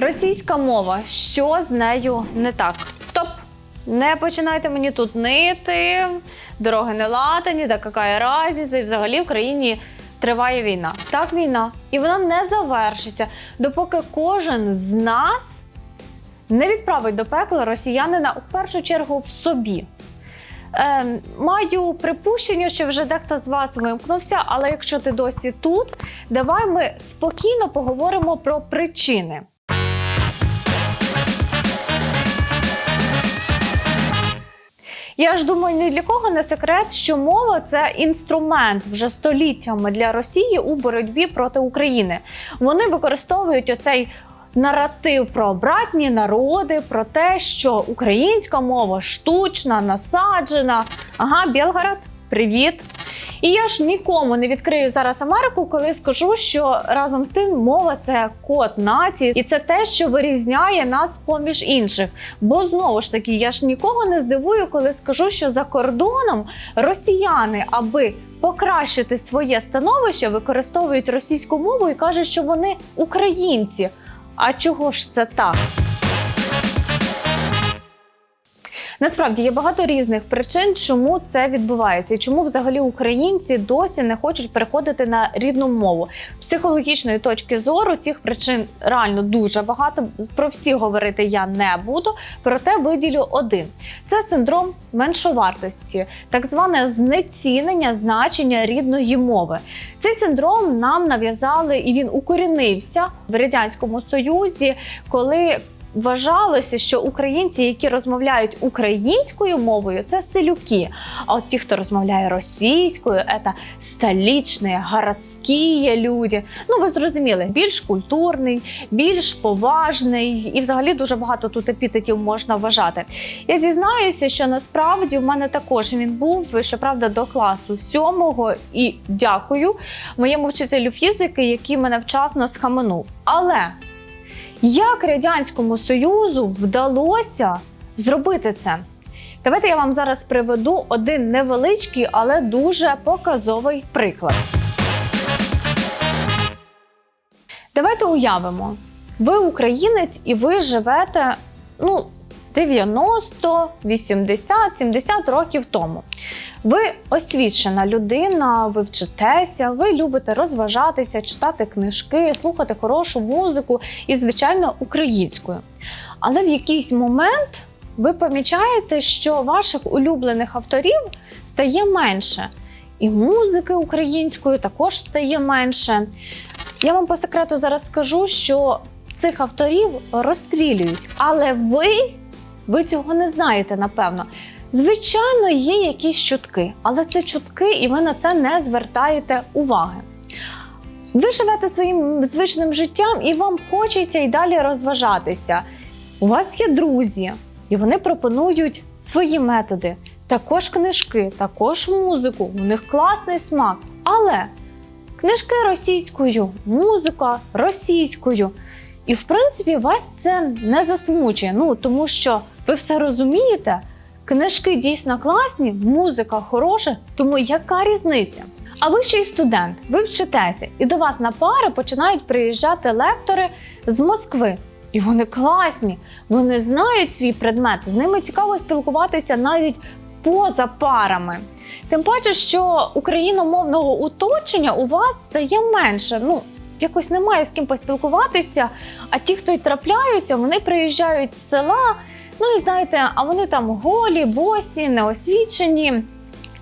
Російська мова. Що з нею не так? Стоп! Не починайте мені тут нити, дороги не латані, да яка разниця, і взагалі в країні триває війна. Так, війна. І вона не завершиться, допоки кожен з нас не відправить до пекла росіянина в першу чергу в собі. Е, маю припущення, що вже дехто з вас вимкнувся, але якщо ти досі тут, давай ми спокійно поговоримо про причини. Я ж думаю, ні для кого не секрет, що мова це інструмент вже століттями для Росії у боротьбі проти України. Вони використовують оцей наратив про братні народи, про те, що українська мова штучна, насаджена. Ага, Білгород, привіт. І я ж нікому не відкрию зараз Америку, коли скажу, що разом з тим мова це код нації, і це те, що вирізняє нас поміж інших. Бо знову ж таки, я ж нікого не здивую, коли скажу, що за кордоном росіяни, аби покращити своє становище, використовують російську мову і кажуть, що вони українці. А чого ж це так? Насправді є багато різних причин, чому це відбувається, і чому взагалі українці досі не хочуть переходити на рідну мову. З психологічної точки зору цих причин реально дуже багато. Про всі говорити я не буду, проте виділю один: це синдром меншовартості, так зване знецінення значення рідної мови. Цей синдром нам нав'язали і він укорінився в радянському союзі, коли Вважалося, що українці, які розмовляють українською мовою, це селюки. А от ті, хто розмовляє російською, це столічні, городські люди. Ну ви зрозуміли, більш культурний, більш поважний, і взагалі дуже багато тут епітетів можна вважати. Я зізнаюся, що насправді в мене також він був щоправда до класу сьомого, і дякую моєму вчителю фізики, який мене вчасно схаменув. Але як Радянському Союзу вдалося зробити це? Давайте я вам зараз приведу один невеличкий, але дуже показовий приклад. Давайте уявимо, ви українець і ви живете ну, 90, 80, 70 років тому. Ви освічена людина, ви вчитеся, ви любите розважатися, читати книжки, слухати хорошу музику і, звичайно, українською. Але в якийсь момент ви помічаєте, що ваших улюблених авторів стає менше. І музики української також стає менше. Я вам по секрету зараз скажу, що цих авторів розстрілюють, але ви, ви цього не знаєте, напевно. Звичайно, є якісь чутки, але це чутки, і ви на це не звертаєте уваги. Ви живете своїм звичним життям, і вам хочеться і далі розважатися. У вас є друзі, і вони пропонують свої методи, також книжки, також музику. У них класний смак. Але книжки російською, музика російською. І в принципі вас це не засмучує. Ну тому що ви все розумієте. Книжки дійсно класні, музика хороша, тому яка різниця? А ви ще й студент, ви вчитеся, і до вас на пари починають приїжджати лектори з Москви. І вони класні, вони знають свій предмет, з ними цікаво спілкуватися навіть поза парами. Тим паче, що україномовного оточення у вас стає менше. Ну, якось немає з ким поспілкуватися. А ті, хто й трапляються, вони приїжджають з села. Ну і знаєте, а вони там голі, босі, неосвічені.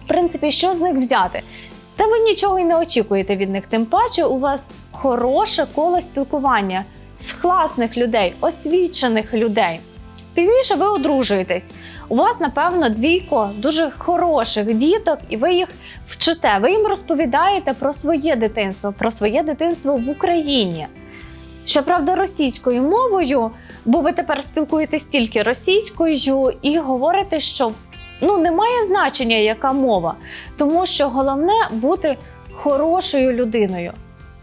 В принципі, що з них взяти? Та ви нічого й не очікуєте від них. Тим паче, у вас хороше коло спілкування з класних людей, освічених людей. Пізніше ви одружуєтесь. У вас, напевно, двійко дуже хороших діток, і ви їх вчите. Ви їм розповідаєте про своє дитинство, про своє дитинство в Україні. Щоправда, російською мовою, бо ви тепер спілкуєтесь тільки російською і говорите, що ну немає значення, яка мова, тому що головне бути хорошою людиною,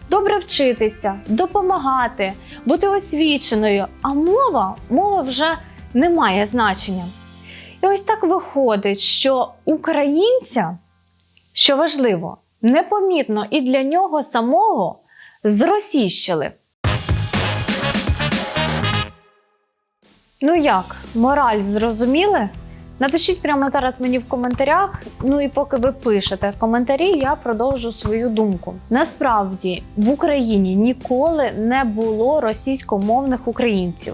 добре вчитися, допомагати, бути освіченою. А мова, мова вже не має значення. І ось так виходить, що українця, що важливо, непомітно і для нього самого зросійщили. Ну як, мораль зрозуміли? Напишіть прямо зараз мені в коментарях. Ну і поки ви пишете коментарі, я продовжу свою думку. Насправді в Україні ніколи не було російськомовних українців.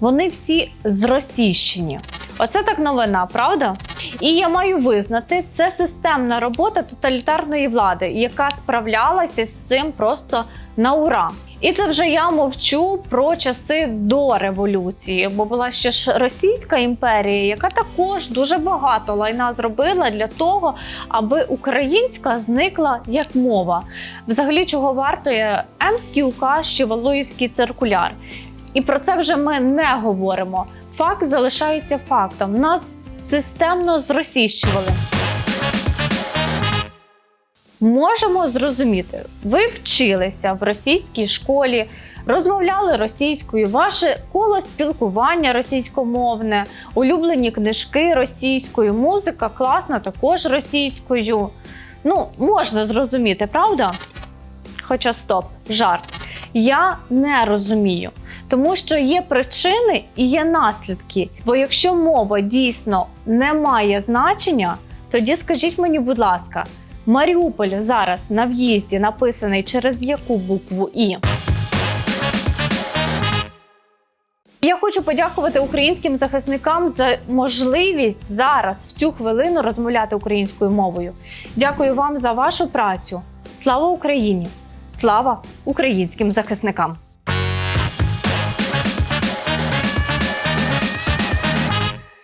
Вони всі зросійщені. Оце так новина, правда? І я маю визнати, це системна робота тоталітарної влади, яка справлялася з цим просто на ура. І це вже я мовчу про часи до революції, бо була ще ж Російська імперія, яка також дуже багато лайна зробила для того, аби українська зникла як мова. Взагалі, чого вартує Емський указ чи Валуївський циркуляр. І про це вже ми не говоримо. Факт залишається фактом. Нас системно зросійщували. Можемо зрозуміти, ви вчилися в російській школі, розмовляли російською, ваше коло спілкування російськомовне, улюблені книжки російською, музика класна також російською. Ну, можна зрозуміти, правда? Хоча стоп, жарт. Я не розумію, тому що є причини і є наслідки. Бо якщо мова дійсно не має значення, тоді скажіть мені, будь ласка, Маріуполь зараз на в'їзді написаний через яку букву І? Я хочу подякувати українським захисникам за можливість зараз в цю хвилину розмовляти українською мовою. Дякую вам за вашу працю. Слава Україні! Слава українським захисникам!